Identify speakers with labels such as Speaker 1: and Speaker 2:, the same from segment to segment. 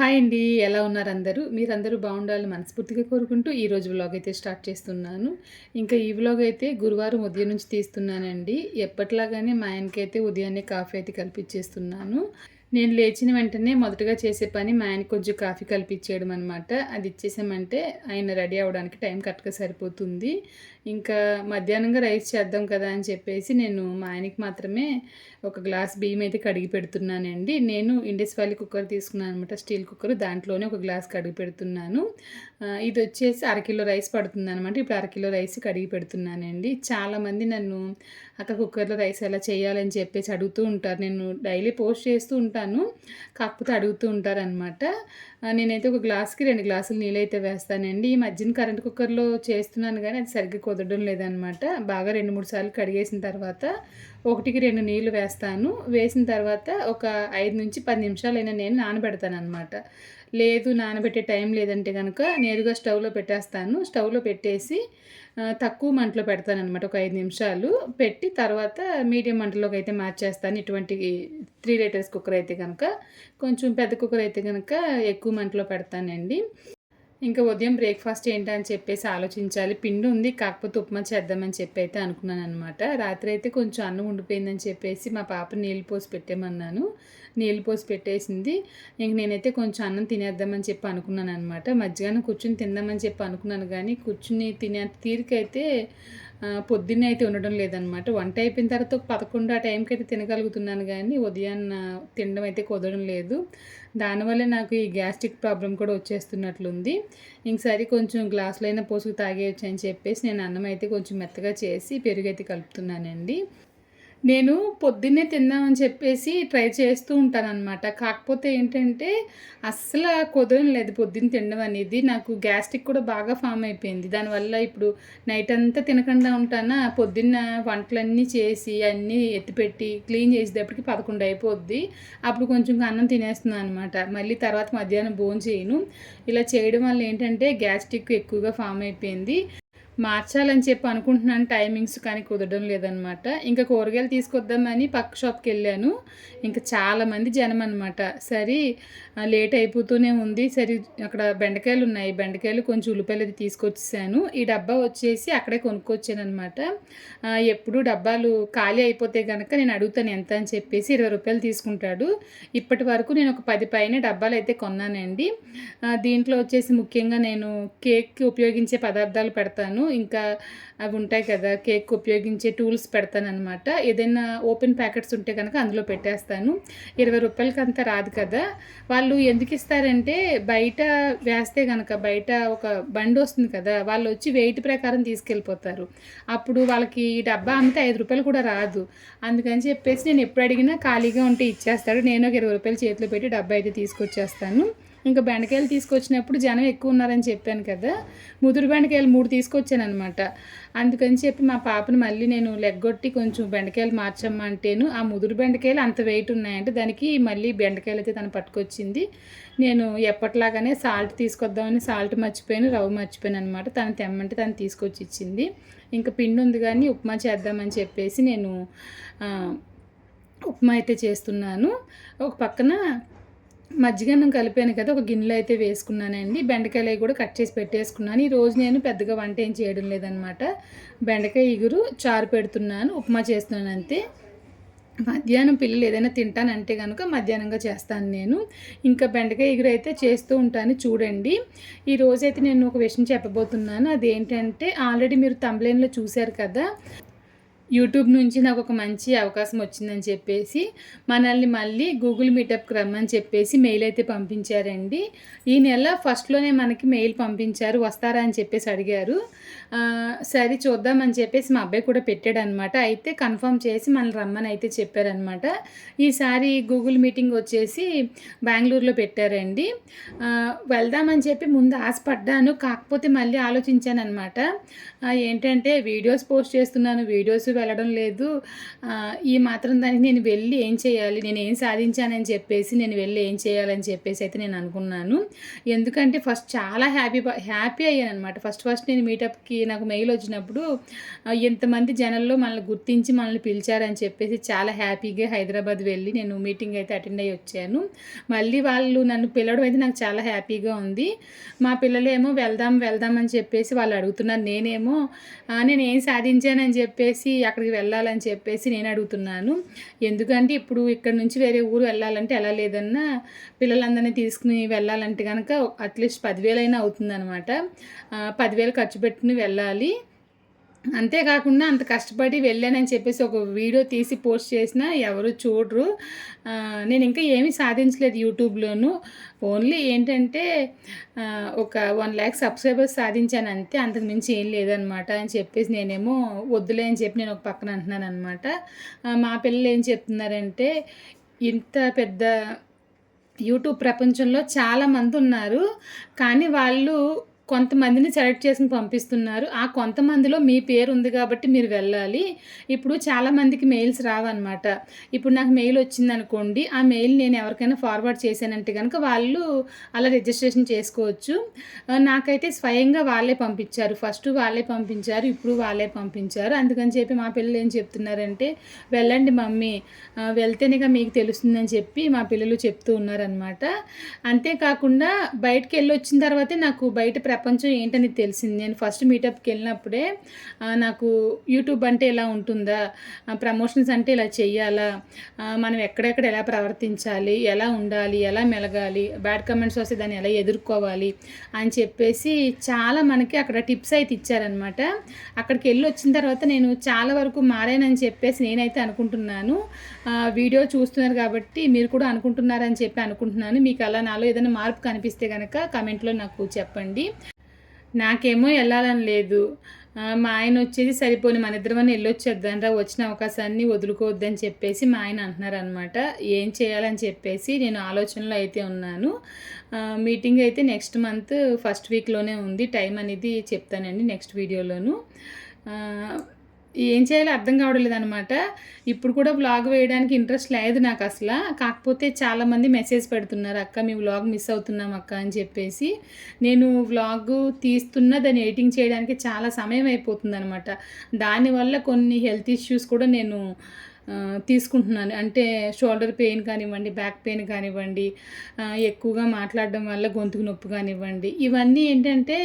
Speaker 1: Hi అండి. ఎలా ఉన్నారు అందరూ? మీరందరూ బాగుండాలని మనస్ఫూర్తిగా కోరుకుంటూ ఈరోజు వ్లాగ్ అయితే స్టార్ట్ చేస్తున్నాను. ఇంకా ఈ వ్లాగ్ అయితే గురువారం ఉదయం నుంచి తీస్తున్నానండి. ఎప్పట్లాగానే మా ఆయనకైతే ఉదయాన్నే కాఫీ అయితే కల్పించేస్తున్నాను. నేను లేచిన వెంటనే మొదటగా చేసే పని మా ఆయనకి కొంచెం కాఫీ కల్పించేయడం అనమాట అది ఇచ్చేసామంటే ఆయన రెడీ అవ్వడానికి టైం కరెక్ట్గా సరిపోతుంది. ఇంకా మధ్యాహ్నంగా రైస్ చేద్దాం కదా అని చెప్పేసి నేను మా ఆయనకి మాత్రమే ఒక గ్లాస్ బియ్యం అయితే కడిగి పెడుతున్నానండి. నేను ఇండస్ వ్యాలీ కుక్కర్ తీసుకున్నాను అనమాట స్టీల్ కుక్కర్ దాంట్లోనే ఒక గ్లాస్ కడిగి పెడుతున్నాను. ఇది వచ్చేసి అరకిలో రైస్ పడుతుంది అనమాట ఇప్పుడు అరకిలో రైస్ కడిగి పెడుతున్నానండి. చాలామంది నన్ను అక్క కుక్కర్లో రైస్ ఎలా చేయాలని చెప్పేసి అడుగుతూ ఉంటారు. నేను డైలీ పోస్ట్ చేస్తూ ఉంటాను. కాకపోతే అడుగుతూ ఉంటారనమాట నేనైతే ఒక గ్లాస్కి రెండు గ్లాసులు నీళ్ళైతే వేస్తానండి. ఈ మధ్యన కరెంట్ కుక్కర్లో చేస్తున్నాను కానీ అది సరిగ్గా కుదరడం లేదనమాట బాగా రెండు మూడు సార్లు కడిగేసిన తర్వాత ఒకటికి రెండు నీళ్ళు వేస్తాను. వేసిన తర్వాత ఒక ఐదు నుంచి పది నిమిషాలైనా నేను నానబెడతాను అనమాట లేదు నానబెట్టే టైం లేదంటే కనుక నేరుగా స్టవ్లో పెట్టేస్తాను. స్టవ్లో పెట్టేసి తక్కువ మంటలో పెడతాను అనమాట ఒక ఐదు నిమిషాలు. పెట్టి తర్వాత మీడియం మంటలోకి అయితే మార్చేస్తాను. ఇటువంటి త్రీ లీటర్స్ కుక్కర్ అయితే కనుక కొంచెం పెద్ద కుక్కర్ అయితే కనుక ఎక్కువ మంటలో పెడతానండి. ఇంకా ఉదయం బ్రేక్ఫాస్ట్ ఏంటని అని చెప్పేసి ఆలోచించాలి. పిండి ఉంది కాకపోతే ఉప్మా చేద్దామని చెప్పి అయితే అనుకున్నాను అనమాట రాత్రి అయితే కొంచెం అన్నం ఉండిపోయిందని చెప్పేసి మా పాప నీళ్ళు పోసి పెట్టేమన్నాను నీళ్ళు పోసి పెట్టేసింది. ఇంక నేనైతే కొంచెం అన్నం తినేద్దామని చెప్పి అనుకున్నాను అనమాట మధ్యాహ్నం కూర్చుని తిందామని చెప్పి అనుకున్నాను కానీ కూర్చుని తినే తీరికైతే పొద్దున్నే అయితే ఉండడం లేదనమాట వంట అయిపోయిన తర్వాత పదకొండు ఆ టైంకి అయితే తినగలుగుతున్నాను కానీ ఉదయాన్న తినడం అయితే కుదరడం లేదు. దానివల్ల నాకు ఈ గ్యాస్ట్రిక్ ప్రాబ్లం కూడా వచ్చేస్తున్నట్లుంది. ఇంకసారి కొంచెం గ్లాసులో అయినా పోసుకు తాగేయచ్చు అని చెప్పేసి నేను అన్నం అయితే కొంచెం మెత్తగా చేసి పెరుగు అయితే కలుపుతున్నానండి. నేను పొద్దున్నే తిందామని చెప్పేసి ట్రై చేస్తూ ఉంటానన్నమాట. కాకపోతే ఏంటంటే అస్సలు కుదరం లేదు పొద్దున్న తినడం అనేది. నాకు గ్యాస్ట్రిక్ కూడా బాగా ఫామ్ అయిపోయింది. దానివల్ల ఇప్పుడు నైట్ అంతా తినకుండా ఉంటానా? పొద్దున్న వంటలన్నీ చేసి అన్నీ ఎత్తిపెట్టి క్లీన్ చేసేటప్పటికి పదకొండు అయిపోద్ది. అప్పుడు కొంచెం అన్నం తినేస్తున్నాను అనమాట మళ్ళీ తర్వాత మధ్యాహ్నం భోజనం చేయను ఇలా చేయడం వల్ల ఏంటంటే గ్యాస్ట్రిక్ ఎక్కువగా ఫామ్ అయిపోయింది. మార్చాలని చెప్పి అనుకుంటున్నాను. టైమింగ్స్ కానీ కుదరడం లేదనమాట ఇంకా కూరగాయలు తీసుకొద్దామని పక్క షాప్కి వెళ్ళాను. ఇంకా చాలామంది జనం అనమాట సరే లేట్ అయిపోతూనే ఉంది. సరే అక్కడ బెండకాయలు ఉన్నాయి. బెండకాయలు కొంచెం ఉల్లిపాయలు అది తీసుకొచ్చేసాను. ఈ డబ్బా వచ్చేసి అక్కడే కొనుక్కొచ్చాను అనమాట ఎప్పుడు డబ్బాలు ఖాళీ అయిపోతే కనుక నేను అడుగుతాను ఎంత అని చెప్పేసి ఇరవై రూపాయలు తీసుకుంటాడు. ఇప్పటి వరకు నేను ఒక పది పైన డబ్బాలు అయితే కొన్నానండి. దీంట్లో వచ్చేసి ముఖ్యంగా నేను కేక్కి ఉపయోగించే పదార్థాలు పెడతాను. ఇంకా అవి ఉంటాయి కదా కేక్ ఉపయోగించే టూల్స్ పెడతానమాట ఏదైనా ఓపెన్ ప్యాకెట్స్ ఉంటే కనుక అందులో పెట్టేస్తాను. ఇరవై రూపాయలకి అంత రాదు కదా. వాళ్ళు ఎందుకు ఇస్తారంటే బయట వేస్తే కనుక బయట ఒక బండి వస్తుంది కదా వాళ్ళు వచ్చి వెయిట్ ప్రకారం తీసుకెళ్ళిపోతారు. అప్పుడు వాళ్ళకి డబ్బా అమ్మితే ఐదు రూపాయలు కూడా రాదు. అందుకని చెప్పేసి నేను ఎప్పుడు అడిగినా ఖాళీగా ఉంటే ఇచ్చేస్తాడు. నేను ఒక ఇరవై రూపాయలు చేతిలో పెట్టి డబ్బా అయితే తీసుకొచ్చేస్తాను. ఇంకా బెండకాయలు తీసుకొచ్చినప్పుడు జనం ఎక్కువ ఉన్నారని చెప్పాను కదా. ముదురు బెండకాయలు మూడు తీసుకొచ్చాను అనమాట అందుకని చెప్పి మా పాపను మళ్ళీ నేను లెగ్గొట్టి కొంచెం బెండకాయలు మార్చమ్మా అంటేను ఆ ముదురు బెండకాయలు అంత వెయిట్ ఉన్నాయంటే దానికి మళ్ళీ బెండకాయలు అయితే తను పట్టుకొచ్చింది. నేను ఎప్పటిలాగానే సాల్ట్ తీసుకొద్దామని సాల్ట్ మర్చిపోయాను రవ్వ మర్చిపోయాను అనమాట తను తెమ్మంటే తను తీసుకొచ్చి ఇచ్చింది ఇంకా పిండి ఉంది కానీ ఉప్మా చేద్దామని చెప్పేసి నేను ఉప్మా అయితే చేస్తున్నాను. ఒక పక్కన మజ్జిగన్నం కలిపాను కదా ఒక గిన్నెలో అయితే వేసుకున్నానండి. బెండకాయలు కూడా కట్ చేసి పెట్టేసుకున్నాను. ఈరోజు నేను పెద్దగా వంట ఏం చేయడం లేదనమాట బెండకాయ ఇగురు చారు పెడుతున్నాను ఉప్మా చేస్తున్నాను అంతే. మధ్యాహ్నం పిల్లలు ఏదైనా తింటానంటే కనుక మధ్యాహ్నంగా చేస్తాను నేను. ఇంకా బెండకాయ ఎగురు అయితే చేస్తూ ఉంటాను చూడండి. ఈ రోజైతే నేను ఒక విషయం చెప్పబోతున్నాను. అదేంటంటే ఆల్రెడీ మీరు తంబ్లైన్లో చూశారు కదా యూట్యూబ్ నుంచి నాకు ఒక మంచి అవకాశం వచ్చిందని చెప్పేసి మనల్ని మళ్ళీ గూగుల్ మీటప్కి రమ్మని చెప్పేసి మెయిల్ అయితే పంపించారండి. ఈ నెల ఫస్ట్లోనే మనకి మెయిల్ పంపించారు వస్తారా అని చెప్పేసి అడిగారు. సరే చూద్దామని చెప్పేసి మా అబ్బాయి కూడా పెట్టాడు అనమాట అయితే కన్ఫర్మ్ చేసి మనల్ని రమ్మని అయితే చెప్పారనమాట ఈసారి గూగుల్ మీటింగ్ వచ్చేసి బెంగళూరులో పెట్టారండి. వెళ్దామని చెప్పి ముందు ఆశపడ్డాను కాకపోతే మళ్ళీ ఆలోచించాను అనమాట ఏంటంటే వీడియోస్ పోస్ట్ చేస్తున్నాను వీడియోస్ వెళ్ళడం లేదు. ఈ మాత్రం దానికి నేను వెళ్ళి ఏం చేయాలి? నేను ఏం సాధించానని చెప్పేసి నేను వెళ్ళి ఏం చేయాలని చెప్పేసి అయితే నేను అనుకున్నాను. ఎందుకంటే ఫస్ట్ చాలా హ్యాపీ హ్యాపీ అయ్యాను అనమాట ఫస్ట్ ఫస్ట్ నేను మీటప్కి నాకు మెయిల్ వచ్చినప్పుడు ఎంతమంది ఇంతమంది మనల్ని గుర్తించి మనల్ని పిలిచారని చెప్పేసి చాలా హ్యాపీగా హైదరాబాద్ వెళ్ళి నేను మీటింగ్ అయితే అటెండ్ అయ్యి వచ్చాను. మళ్ళీ వాళ్ళు నన్ను పిలవడం అయితే నాకు చాలా హ్యాపీగా ఉంది. మా పిల్లలేమో వెళ్దాం వెళ్దాం అని చెప్పేసి వాళ్ళు అడుగుతున్నారు. నేనేమో నేను ఏం సాధించానని చెప్పేసి అక్కడికి వెళ్ళాలని చెప్పేసి నేను అడుగుతున్నాను. ఎందుకంటే ఇప్పుడు ఇక్కడ నుంచి వేరే ఊరు వెళ్ళాలంటే ఎలా లేదన్నా పిల్లలందరినీ తీసుకుని వెళ్ళాలంటే కనుక అట్లీస్ట్ పదివేలైనా అవుతుందన్నమాట. పదివేలు ఖర్చు పెట్టుకుని వెళ్ళాలి. అంతేకాకుండా అంత కష్టపడి వెళ్ళానని చెప్పేసి ఒక వీడియో తీసి పోస్ట్ చేసినా ఎవరు చూడరు. నేను ఇంకా ఏమీ సాధించలేదు యూట్యూబ్లోను. ఓన్లీ ఏంటంటే ఒక వన్ ల్యాక్ సబ్స్క్రైబర్స్ సాధించాను అంతే అంతకు మించి ఏం లేదనమాట అని చెప్పేసి నేనేమో వద్దులే అని చెప్పి నేను ఒక పక్కన అంటున్నాను అనమాట మా పిల్లలు ఏం చెప్తున్నారంటే ఇంత పెద్ద యూట్యూబ్ ప్రపంచంలో చాలామంది ఉన్నారు కానీ వాళ్ళు కొంతమందిని సెలెక్ట్ చేసుకుని పంపిస్తున్నారు. ఆ కొంతమందిలో మీ పేరు ఉంది కాబట్టి మీరు వెళ్ళాలి. ఇప్పుడు చాలామందికి మెయిల్స్ రావన్నమాట. ఇప్పుడు నాకు మెయిల్ వచ్చింది అనుకోండి ఆ మెయిల్ నేను ఎవరికైనా ఫార్వర్డ్ చేశానంటే కనుక వాళ్ళు అలా రిజిస్ట్రేషన్ చేసుకోవచ్చు. నాకైతే స్వయంగా వాళ్ళే పంపించారు. ఫస్ట్ వాళ్ళే పంపించారు ఇప్పుడు వాళ్ళే పంపించారు. అందుకని చెప్పి మా పిల్లలు ఏం చెప్తున్నారంటే వెళ్ళండి మమ్మీ వెళ్తేనేగా మీకు తెలుస్తుందని చెప్పి మా పిల్లలు చెప్తూ ఉన్నారనమాట అంతేకాకుండా బయటకు వెళ్ళి వచ్చిన తర్వాతే నాకు బయట ప్రపంచం ఏంటని తెలిసింది. నేను ఫస్ట్ మీటప్కి వెళ్ళినప్పుడే నాకు యూట్యూబ్ అంటే ఎలా ఉంటుందా? ప్రమోషన్స్ అంటే ఇలా చేయాలా మనం ఎక్కడెక్కడ ఎలా ప్రవర్తించాలి? ఎలా ఉండాలి? ఎలా మెలగాలి? బ్యాడ్ కమెంట్స్ వస్తే దాన్ని ఎలా ఎదుర్కోవాలి? అని చెప్పేసి చాలా మనకి అక్కడ టిప్స్ అయితే ఇచ్చారనమాట అక్కడికి వెళ్ళి వచ్చిన తర్వాత నేను చాలా వరకు మారానని చెప్పేసి నేనైతే అనుకుంటున్నాను. వీడియో చూస్తున్నారు కాబట్టి మీరు కూడా అనుకుంటున్నారని చెప్పి అనుకుంటున్నాను. మీకు అలా నాలో ఏదైనా మార్పు కనిపిస్తే కనుక కమెంట్లో నాకు చెప్పండి. నాకేమో వెళ్ళాలని లేదు. మా ఆయన వచ్చేది సరిపోని మన ఇద్దరమని వెళ్ళొచ్చేద్దాంరా వచ్చిన అవకాశాన్ని వదులుకోవద్దని చెప్పేసి మా ఆయన అంటున్నారు అనమాట ఏం చేయాలని చెప్పేసి నేను ఆలోచనలో అయితే ఉన్నాను. మీటింగ్ అయితే నెక్స్ట్ మంత్ ఫస్ట్ వీక్లోనే ఉంది. టైం అనేది చెప్తానండి నెక్స్ట్ వీడియోలోను. ఏం చేయాలో అర్థం కావడం అనమాట ఇప్పుడు కూడా వ్లాగ్ వేయడానికి ఇంట్రెస్ట్ లేదు నాకు అసలు. కాకపోతే చాలామంది మెసేజ్ పెడుతున్నారు అక్క మీ వ్లాగ్ మిస్ అవుతున్నాం అక్క అని చెప్పేసి. నేను వ్లాగ్ తీస్తున్నా దాన్ని ఎడిటింగ్ చేయడానికి చాలా సమయం అయిపోతుంది అనమాట దానివల్ల కొన్ని హెల్త్ ఇష్యూస్ కూడా నేను తీసుకుంటున్నాను. అంటే షోల్డర్ పెయిన్ కానివ్వండి బ్యాక్ పెయిన్ కానివ్వండి ఎక్కువగా మాట్లాడడం వల్ల గొంతుకు నొప్పి కానివ్వండి ఇవన్నీ ఏంటంటే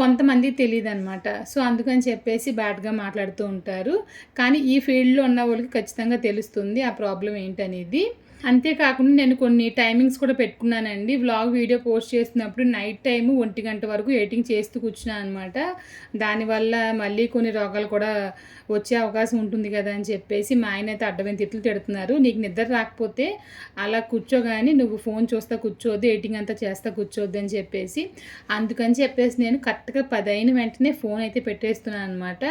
Speaker 1: కొంతమంది తెలియదు అనమాట సో అందుకని చెప్పేసి బ్యాడ్గా మాట్లాడుతూ ఉంటారు. కానీ ఈ ఫీల్డ్లో ఉన్న వాళ్ళకి ఖచ్చితంగా తెలుస్తుంది ఆ ప్రాబ్లం ఏంటనేది. అంతేకాకుండా నేను కొన్ని టైమింగ్స్ కూడా పెట్టుకున్నానండి. వ్లాగ్ వీడియో పోస్ట్ చేస్తున్నప్పుడు నైట్ టైము ఒంటి గంట వరకు ఎడిటింగ్ చేస్తూ కూర్చున్నాను అనమాట దానివల్ల మళ్ళీ కొన్ని రోగాలు కూడా వచ్చే అవకాశం ఉంటుంది కదా అని చెప్పేసి మా ఆయన అయితే అడ్డమైన తిట్లు తిడుతున్నారు. నీకు నిద్ర రాకపోతే అలా కూర్చోగాని నువ్వు ఫోన్ చూస్తా కూర్చోవద్దు ఎడిటింగ్ అంతా చేస్తా కూర్చోవద్దు అని చెప్పేసి అందుకని చెప్పేసి నేను కరెక్ట్గా పది అయిన వెంటనే ఫోన్ అయితే పెట్టేస్తున్నాను అనమాట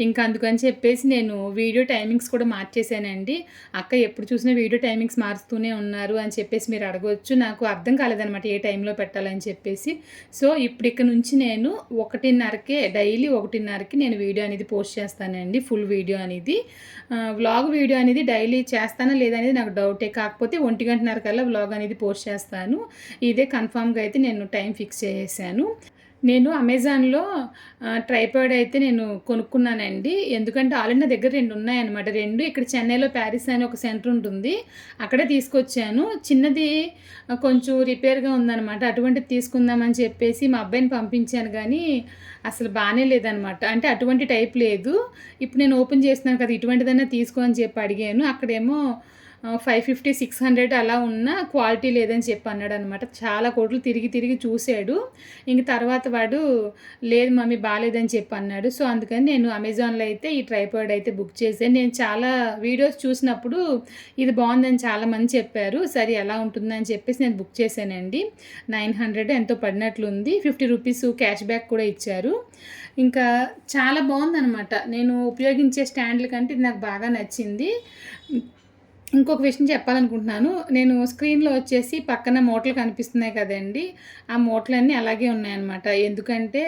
Speaker 1: ఇంకా అందుకని చెప్పేసి నేను వీడియో టైమింగ్స్ కూడా మార్చేసానండి అక్క ఎప్పుడు చూసినా వీడియో టైమింగ్స్ రాస్తూనే ఉన్నారు అని చెప్పేసి మీరు అడగవచ్చు నాకు అర్థం కాలేదనమాట ఏ టైంలో పెట్టాలని చెప్పేసి. సో ఇప్పుడు ఇక్కడ నుంచి నేను ఒకటిన్నరకే డైలీ ఒకటిన్నరకి నేను వీడియో అనేది పోస్ట్ చేస్తానండి. ఫుల్ వీడియో అనేది. వ్లాగ్ వీడియో అనేది డైలీ చేస్తానా లేదనేది నాకు డౌటే. కాకపోతే ఒంటి గంటన్నర కల్లా వ్లాగ్ అనేది పోస్ట్ చేస్తాను. ఇదే కన్ఫామ్గా అయితే నేను టైం ఫిక్స్ చేసేసాను. నేను అమెజాన్లో ట్రైపాడ్ అయితే నేను కొనుక్కున్నానండి. ఎందుకంటే ఆల్రెడీ నా దగ్గర రెండు ఉన్నాయన్నమాట. రెండు ఇక్కడ చెన్నైలో ప్యారిస్ అని ఒక సెంటర్ ఉంటుంది. అక్కడే తీసుకొచ్చాను. చిన్నది కొంచెం రిపేర్గా ఉందన్నమాట. అటువంటిది తీసుకుందామని చెప్పేసి మా అబ్బాయిని పంపించాను కానీ అసలు బాగానే లేదనమాట అంటే అటువంటి టైప్ లేదు. ఇప్పుడు నేను ఓపెన్ చేస్తున్నాను కదా ఇటువంటిదైనా తీసుకో అని చెప్పి అడిగాను. అక్కడేమో ఫైవ్ ఫిఫ్టీ సిక్స్ హండ్రెడ్ అలా ఉన్న క్వాలిటీ లేదని చెప్పి అన్నాడు అనమాట చాలా కోట్లు తిరిగి తిరిగి చూశాడు. ఇంక తర్వాత వాడు లేదు మమ్మీ బాగాలేదని చెప్పి అన్నాడు. సో అందుకని నేను అమెజాన్లో అయితే ఈ ట్రైపాడ్ అయితే బుక్ చేశాను. నేను చాలా వీడియోస్ చూసినప్పుడు ఇది బాగుందని చాలా మంది చెప్పారు. సరే ఎలా ఉంటుందని చెప్పేసి నేను బుక్ చేశానండి. నైన్ హండ్రెడ్ ఎంతో పడినట్లుంది. ఫిఫ్టీ రూపీస్ క్యాష్ బ్యాక్ కూడా ఇచ్చారు. ఇంకా చాలా బాగుందనమాట నేను ఉపయోగించే స్టాండ్ల కంటే ఇది నాకు బాగా నచ్చింది. ఇంకొక విషయం చెప్పాలనుకుంటున్నాను. నేను స్క్రీన్లో వచ్చేసి పక్కన మూటలు కనిపిస్తున్నాయి కదండి. ఆ మూటలన్నీ అలాగే ఉన్నాయన్నమాట. ఎందుకంటే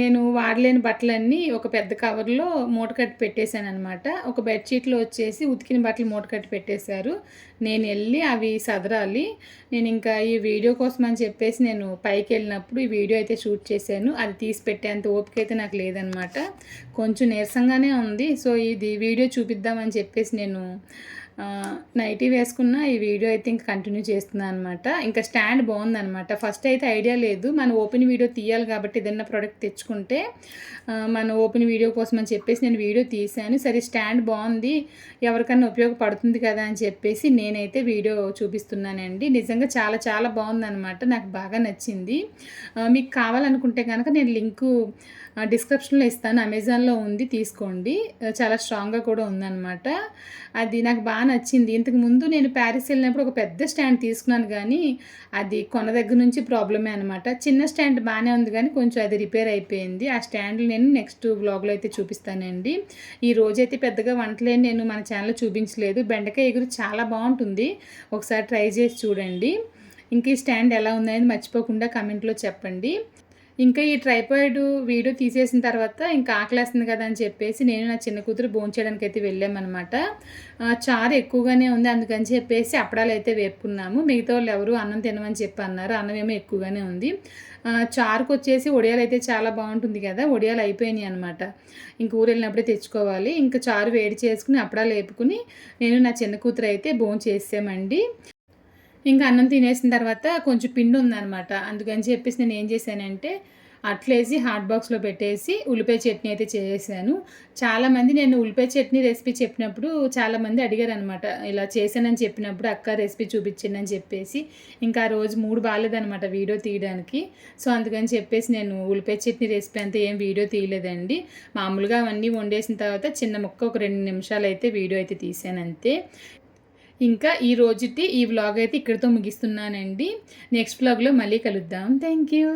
Speaker 1: నేను వాడలేని బట్టలన్నీ ఒక పెద్ద కవర్లో మూట కట్టి పెట్టేశాను అనమాట ఒక బెడ్షీట్లో వచ్చేసి ఉతికిన బట్టలు మూట కట్టి పెట్టేశారు. నేను వెళ్ళి అవి సదరాలి. నేను ఇంకా ఈ వీడియో కోసం అని చెప్పేసి నేను పైకి వెళ్ళినప్పుడు ఈ వీడియో అయితే షూట్ చేశాను. అది తీసి పెట్టేంత ఓపిక అయితే నాకు లేదనమాట కొంచెం నీరసంగానే ఉంది. సో ఇది వీడియో చూపిద్దామని చెప్పేసి నేను నైటీ వేసుకున్న ఈ వీడియో అయితే ఇంకా కంటిన్యూ చేస్తున్నాను అనమాట ఇంకా స్టాండ్ బాగుందనమాట ఫస్ట్ అయితే ఐడియా లేదు. మన ఓపెన్ వీడియో తీయాలి కాబట్టి ఏదైనా ప్రోడక్ట్ తెచ్చుకుంటే మన ఓపెన్ వీడియో కోసం అని చెప్పేసి నేను వీడియో తీశాను. సరే స్టాండ్ బాగుంది. ఎవరికన్నా ఉపయోగపడుతుంది కదా అని చెప్పేసి నేనైతే వీడియో చూపిస్తున్నానండి. నిజంగా చాలా చాలా బాగుందనమాట నాకు బాగా నచ్చింది. మీకు కావాలనుకుంటే కనుక నేను లింకు డిస్క్రిప్షన్లో ఇస్తాను. అమెజాన్లో ఉంది తీసుకోండి. చాలా స్ట్రాంగ్గా కూడా ఉందన్నమాట. అది నాకు బాగా నచ్చింది. ఇంతకు ముందు నేను ప్యారిస్ వెళ్ళినప్పుడు ఒక పెద్ద స్టాండ్ తీసుకున్నాను కానీ అది కొన దగ్గర నుంచి ప్రాబ్లమే అనమాట చిన్న స్టాండ్ బాగానే ఉంది కానీ కొంచెం అది రిపేర్ అయిపోయింది. ఆ స్టాండ్ నేను నెక్స్ట్ వ్లాగ్లో అయితే చూపిస్తానండి. ఈ రోజైతే పెద్దగా వంటలేని నేను మన ఛానల్లో చూపించలేదు. బెండకాయ ఎగురు చాలా బాగుంటుంది. ఒకసారి ట్రై చేసి చూడండి. ఇంకా ఈ స్టాండ్ ఎలా ఉందనేది మర్చిపోకుండా కమెంట్లో చెప్పండి. ఇంకా ఈ ట్రైపాయిడ్ వీడియో తీసేసిన తర్వాత ఇంకా ఆకలేస్తుంది కదా అని చెప్పేసి నేను నా చిన్న కూతురు భోంచేయడానికి అయితే వెళ్ళామన్నమాట. చారు ఎక్కువగానే ఉంది అందుకని చెప్పేసి అప్పడాలు అయితే వేపుకున్నాము. మిగతా వాళ్ళు ఎవరు అన్నం తినమని చెప్పి అన్నారు. అన్నం ఏమో ఎక్కువగానే ఉంది. చారుకు వచ్చేసి ఒడియాలు అయితే చాలా బాగుంటుంది కదా. ఒడియాలు అయిపోయినాయి అనమాట ఇంక ఊరు వెళ్ళినప్పుడే తెచ్చుకోవాలి. ఇంకా చారు వేడి చేసుకుని అప్పడాలు వేపుకుని నేను నా చిన్న కూతురు అయితే భోంచేసామండి చేసామండి ఇంకా అన్నం తినేసిన తర్వాత కొంచెం పిండి ఉందనమాట అందుకని చెప్పేసి నేను ఏం చేశానంటే అట్లేసి హాట్ బాక్స్లో పెట్టేసి ఉల్లిపాయ చట్నీ అయితే చేసాను. చాలామంది నేను ఉల్లిపాయ చట్నీ రెసిపీ చెప్పినప్పుడు చాలామంది అడిగారు అనమాట ఇలా చేశానని చెప్పినప్పుడు అక్క రెసిపీ చూపించండి అని చెప్పేసి. ఇంకా ఆ రోజు మూడు బాగాలేదనమాట వీడియో తీయడానికి. సో అందుకని చెప్పేసి నేను ఉల్లిపాయ చట్నీ రెసిపీ అంతా ఏం వీడియో తీయలేదండి. మామూలుగా అవన్నీ వండేసిన తర్వాత చిన్న ముక్క ఒక రెండు నిమిషాలు అయితే వీడియో అయితే తీసాను అంతే. ఇంకా ఈ రోజుటి ఈ వ్లాగ్ అయితే ఇక్కడితో ముగిస్తున్నానండి. నెక్స్ట్ వ్లాగ్లో మళ్ళీ కలుద్దాం. Thank you